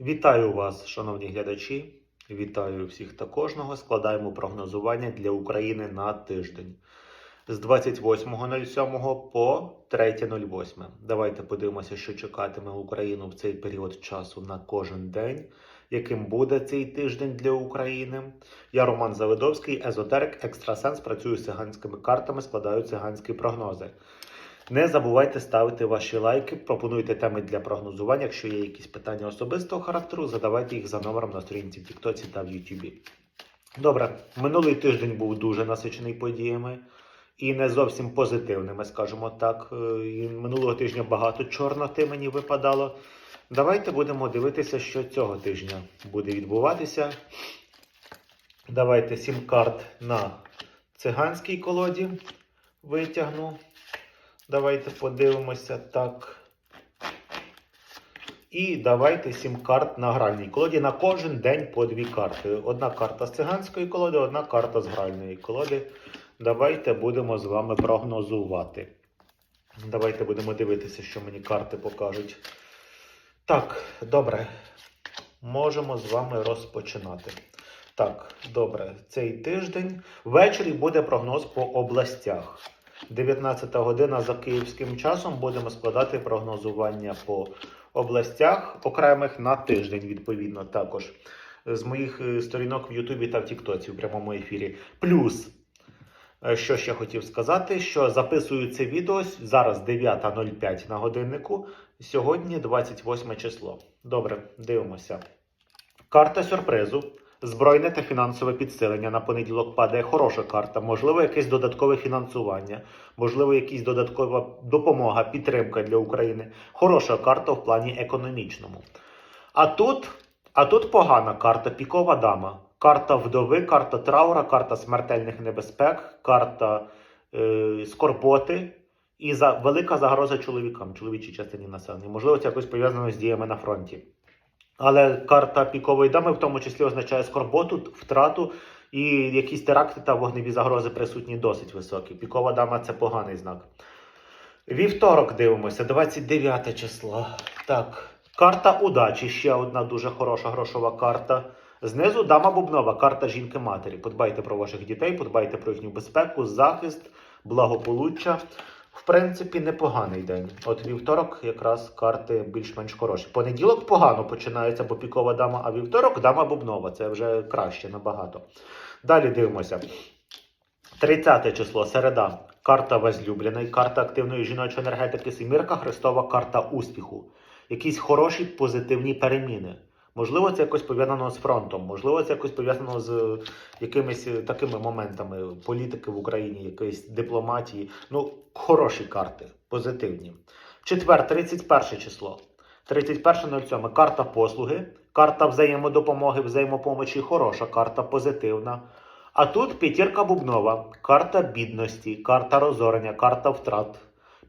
Вітаю вас, шановні глядачі. Вітаю всіх та кожного. Складаємо прогнозування для України на тиждень з 28.07 по 3.08. Давайте подивимося, що чекатиме Україну в цей період часу на кожен день. Яким буде цей тиждень для України? Я Роман Завидовський, езотерик, екстрасенс, працюю з циганськими картами, складаю циганські прогнози. Не забувайте ставити ваші лайки, пропонуйте теми для прогнозування. Якщо є якісь питання особистого характеру, задавайте їх за номером на сторінці в Тіктоці та в Ютубі. Добре, минулий тиждень був дуже насичений подіями і не зовсім позитивними, скажімо так. Е, І минулого тижня багато чорноти мені випадало. Давайте будемо дивитися, що цього тижня буде відбуватися. Давайте сім карт на циганській колоді витягну. Давайте подивимося так. І давайте сім карт на гральній колоді. На кожен день по дві карти. Одна карта з циганської колоди, одна карта з гральної колоди. Давайте будемо з вами прогнозувати. Давайте будемо дивитися, що мені карти покажуть. Так, добре. Можемо з вами розпочинати. Так, добре, цей тиждень. Ввечері буде прогноз по областях. 19 година за київським часом будемо складати прогнозування по областях окремих на тиждень, відповідно, також з моїх е, сторінок в Ютубі та в Тіктоці в прямому ефірі. Плюс, е, що ще хотів сказати, що записую це відео зараз 9.05 на годиннику. Сьогодні 28 число. Добре, дивимося. Карта сюрпризу. Збройне та фінансове підсилення на понеділок падає хороша карта, можливо, якесь додаткове фінансування, можливо, якась додаткова допомога, підтримка для України. Хороша карта в плані економічному. А тут, а тут погана карта, пікова дама. Карта вдови, карта траура, карта смертельних небезпек, карта е, скорботи і за, велика загроза чоловікам, чоловічій частині населення. Можливо, це якось пов'язано з діями на фронті. Але карта пікової дами в тому числі означає скорботу, втрату і якісь теракти та вогневі загрози присутні досить високі. Пікова дама це поганий знак. Вівторок дивимося, 29 число. Так, карта удачі, ще одна дуже хороша грошова карта. Знизу дама бубнова, карта жінки-матері. Подбайте про ваших дітей, подбайте про їхню безпеку, захист, благополуччя. Принципі, непоганий день. От вівторок якраз карти більш-менш хороші. Понеділок погано починається, бо пікова дама, а вівторок дама бубнова. Це вже краще набагато. Далі дивимося. 30 число, середа. Карта возлюбленої, карта активної жіночої енергетики, Семірка Христова, карта успіху. Якісь хороші позитивні переміни. Можливо, це якось пов'язано з фронтом, можливо, це якось пов'язано з якимись е, такими моментами політики в Україні, якоїсь дипломатії. Ну, хороші карти, позитивні. Четвер, 31 число. 31.07. Карта послуги, карта взаємодопомоги, взаємопомочі, хороша карта, позитивна. А тут п'ятірка бубнова, карта бідності, карта розорення, карта втрат.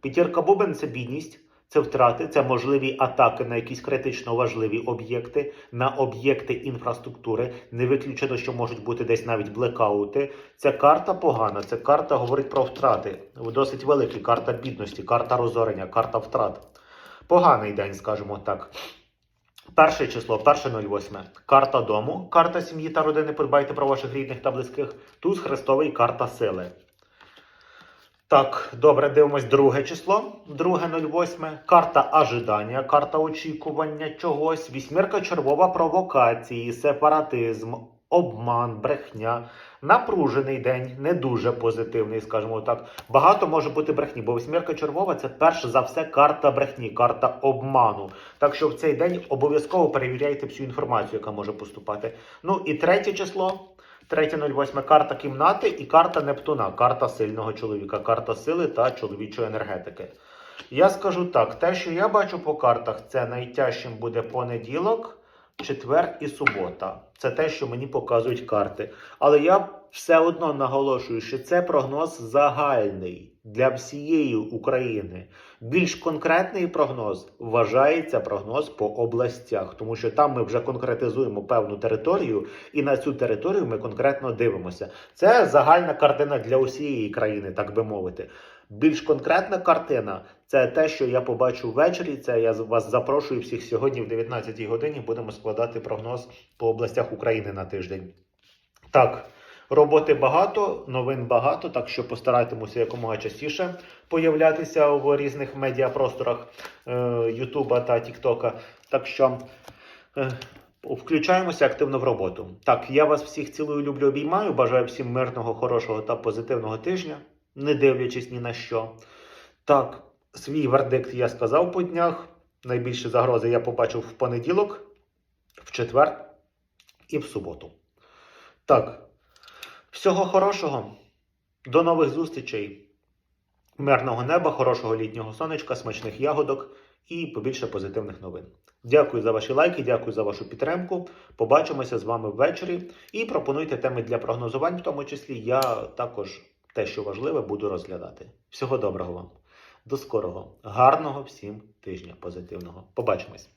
П'ятірка бубен це бідність, це втрати, це можливі атаки на якісь критично важливі об'єкти, на об'єкти інфраструктури. Не виключено, що можуть бути десь навіть блекаути. Ця карта погана. Ця карта говорить про втрати. Досить великі. Карта бідності, карта розорення, карта втрат. Поганий день, скажімо так. Перше число, 1.08. Карта дому, карта сім'ї та родини. Подбайте про ваших рідних та близьких. Туз Христовий, карта сили. Так, добре, дивимось друге число. Друге 08. Карта ожидання, карта очікування чогось. Вісьмірка червова провокації, сепаратизм, обман, брехня. Напружений день, не дуже позитивний, скажімо так. Багато може бути брехні, бо восьмірка червова це перш за все карта брехні, карта обману. Так що в цей день обов'язково перевіряйте всю інформацію, яка може поступати. Ну і третє число. 3.08 карта кімнати і карта Нептуна, карта сильного чоловіка, карта сили та чоловічої енергетики. Я скажу так: те, що я бачу по картах, це найтяжчим буде понеділок, четвер і субота. Це те, що мені показують карти. Але я все одно наголошую, що це прогноз загальний для всієї України. Більш конкретний прогноз вважається прогноз по областях, тому що там ми вже конкретизуємо певну територію, і на цю територію ми конкретно дивимося. Це загальна картина для усієї країни, так би мовити. Більш конкретна картина це те, що я побачу ввечері. Це я вас запрошую всіх сьогодні в 19 годині. Будемо складати прогноз по областях України на тиждень. Так, роботи багато, новин багато, так що постарайтемося якомога частіше появлятися в різних медіапросторах е, Ютуба та Тіктока. Так що е, включаємося активно в роботу. Так, я вас всіх цілую, люблю, обіймаю. Бажаю всім мирного, хорошого та позитивного тижня, не дивлячись ні на що. Так, свій вердикт я сказав по днях. Найбільші загрози я побачив в понеділок, в четвер і в суботу. Так, всього хорошого. До нових зустрічей. Мирного неба, хорошого літнього сонечка, смачних ягодок і побільше позитивних новин. Дякую за ваші лайки, дякую за вашу підтримку. Побачимося з вами ввечері і пропонуйте теми для прогнозувань, в тому числі я також те, що важливе, буду розглядати. Всього доброго вам. До скорого, гарного всім тижня позитивного. Побачимось.